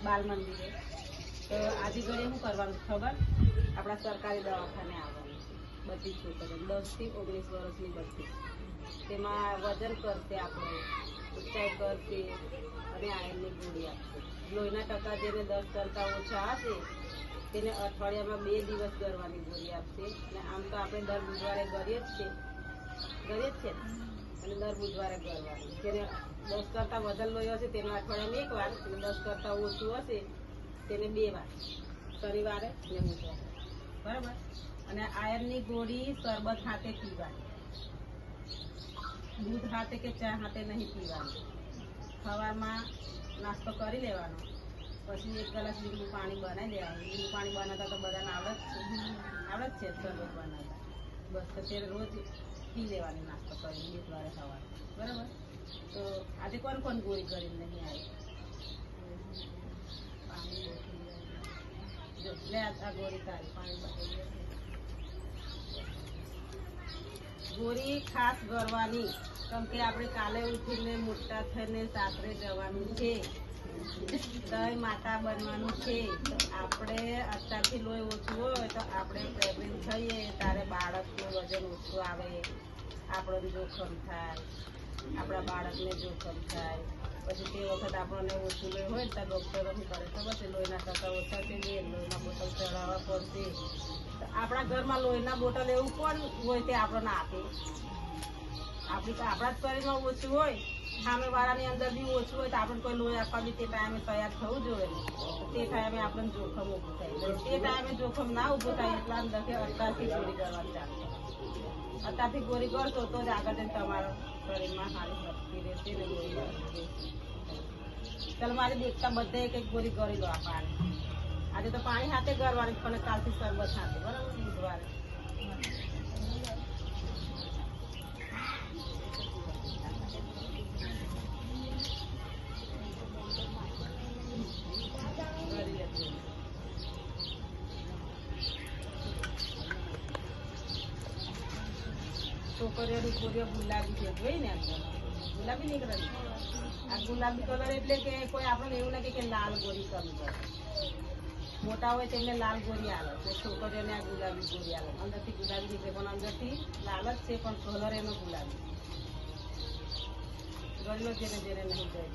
બાલ મંદિરે. તો આજે ઘડી શું કરવાનું ખબર? આપણા સરકારી દવાખાને આવવાનું બધી છોકરીઓ. દસથી ઓગણીસ વર્ષની બધી. તેમાં વજન કરશે આપણે. ઊંચાઈ કરશે અને આયનની ગોળી આપશે. લોહીના ટકા જેને દસ કરતાં ઓછા હશે તેને અઠવાડિયામાં બે દિવસ ગરવાની ગોળી આપશે. અને આમ તો આપણે દર બુધવારે કરીએ જ છે. કરીએ જ છે ને? અને દર બુધવારે કરવાનું જેને દસ કરતાં વધારે લોહી હશે તેને અઠવાડિયામાં એક વાર અને દસ કરતાં ઓછું હશે તેને બે વાર શનિવારે ને બુધવારે. બરાબર? અને આયર્નની ગોળી શરબત હાથે પીવાની. દૂધ હાથે કે ચા હાથે નહીં પીવાની. સવારમાં નાસ્તો કરી લેવાનો. પછી એક ગ્લાસ લીંબુ પાણી બનાવી દેવાનું. લીંબુ પાણી બનાવતા તો બધાને આવડત છે. આવડત છે શરબત બનાવતા. બસ તો રોજ પી લેવાની નાસ્તો કરીને, એક વારે સવારે. બરાબર? તો આજે કોણ કોણ ગોળી કરીને નહીં આવી? જો, લે ગોળી પાણી ગોળી ખાસ ગરવાની, કેમ કે આપણે કાલે ઉઠીને મોટા થઈને સાસરે જવાનું છે. દય માતા બનવાનું છે. આપણે અત્યારથી લોહી ઓછું હોય તો આપણે પ્રેગ્નેન્ટ થઈએ ત્યારે બાળકનું વજન ઓછું આવે. આપણને જોખમ થાય, આપણા બાળકને જોખમ થાય. પછી તે વખત આપણને ઓછું લોહી હોય તો ડૉક્ટરો શું કરે, ખબર છે? લોહીના ટકા ઓછા થઈ જઈએ લોહીના બોટલ ચડાવવા પડશે. તો આપણા ઘરમાં લોહીના બોટલ એવું કોણ હોય તે આપણને આપે. આપણી આપણા જ શરીરમાં ઓછું હોય. સામે વાળાની અંદર બી ઓછું હોય તો આપણે કોઈ લોહી આપવા બી તે ટાઈમે તૈયાર થવું જોઈએ તો ટાઈમે આપણને જોખમ ઊભું થાય. તો ટાઈમે જોખમ ના ઊભું થાય એટલા અંદર અત્યારથી ગોળી કરવાની ચાલુ. અત્યારથી ગોળી કરશો તો જ આગળ જઈને તમારા શરીરમાં સારી શક્તિ રહેશે ને ગોળી. ચાલ મારે દેખતા બધે એક ગોળી કરી દો આ પાણી. આજે તો પાણી હાથે કરવાની પણ કાલથી શરબત સાથે બરાબર? બુધવારે કરી લેજો. છોકરીઓની પૂરીઓ ગુલાબી છે જોઈ ને ગુલાબી નીકળે ને? આ ગુલાબી કલર એટલે કે કોઈ આપણને એવું નથી કે લાલ ગોરી કલર મોટા હોય તેમને લાલ ગોરી આવે તો છોકરીઓને આ ગુલાબી ગોરી આવે અંદરથી ગુલાબી નીકળે, પણ અંદરથી લાલ જ છે, પણ કલર એનો ગુલાબી. ગળલો જેને જેને નહીં જોઈ